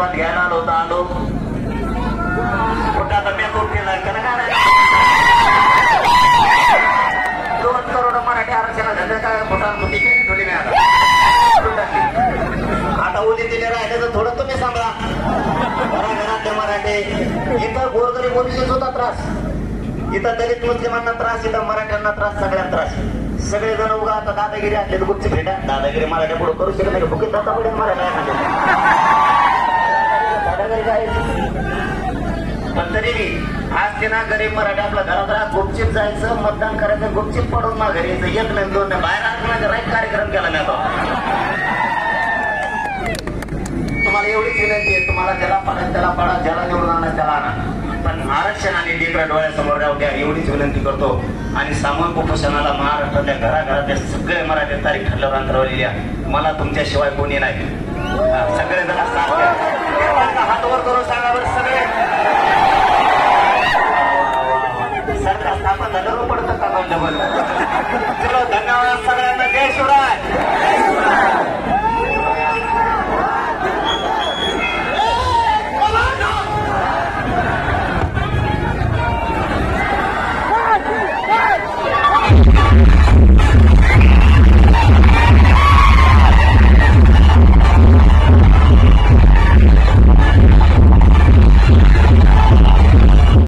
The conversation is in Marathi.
आशीर्वाद घ्यायला आलो होता आलो. कुठं आता मेकअप केला? दोन करोड मराठी आरक्षणा झालं काय भूटान ठेवली आता. आता उदी तिने राहिले तर थोडं तुम्ही सांगा घरातले मराठे. इथं गोरगरी मुलीचे होता त्रास. इथं दलित मुस्लिमांना त्रास इथं मराठ्यांना त्रास सगळ्यांना त्रास. सगळे उगा आता दादागिरी असले तर गुपची भेटा दादागिरी मराठ्या पुढे करू शकत नाही. भुकीत दादा पुढे मराठा पण तरी बी आज ते ना गरीब मराठी आपल्या घरात राहा गुपचिप जायचं मतदान करायचं गुपचिप पडून ना घरी यायचं. एक नाही दोन नाही बाहेर आज म्हणजे राईट कार्यक्रम केला नाही तुम्हाला एवढीच विनंती आहे तुम्हाला ज्याला पाडा त्याला पाडा ज्याला निवडून आणा त्याला आणा. पण आरक्षण आणि लेकरा डोळ्यासमोर राहू द्या एवढीच विनंती करतो. आणि सामूहिक उपोषणाला महाराष्ट्रातल्या घराघरातल्या सगळे मराठी तारीख ठरल्यावर अंतरावलेली आहे मला तुमच्याशिवाय कोणी नाही. धन्यवाद सगळ्यांना. जय शिवराय.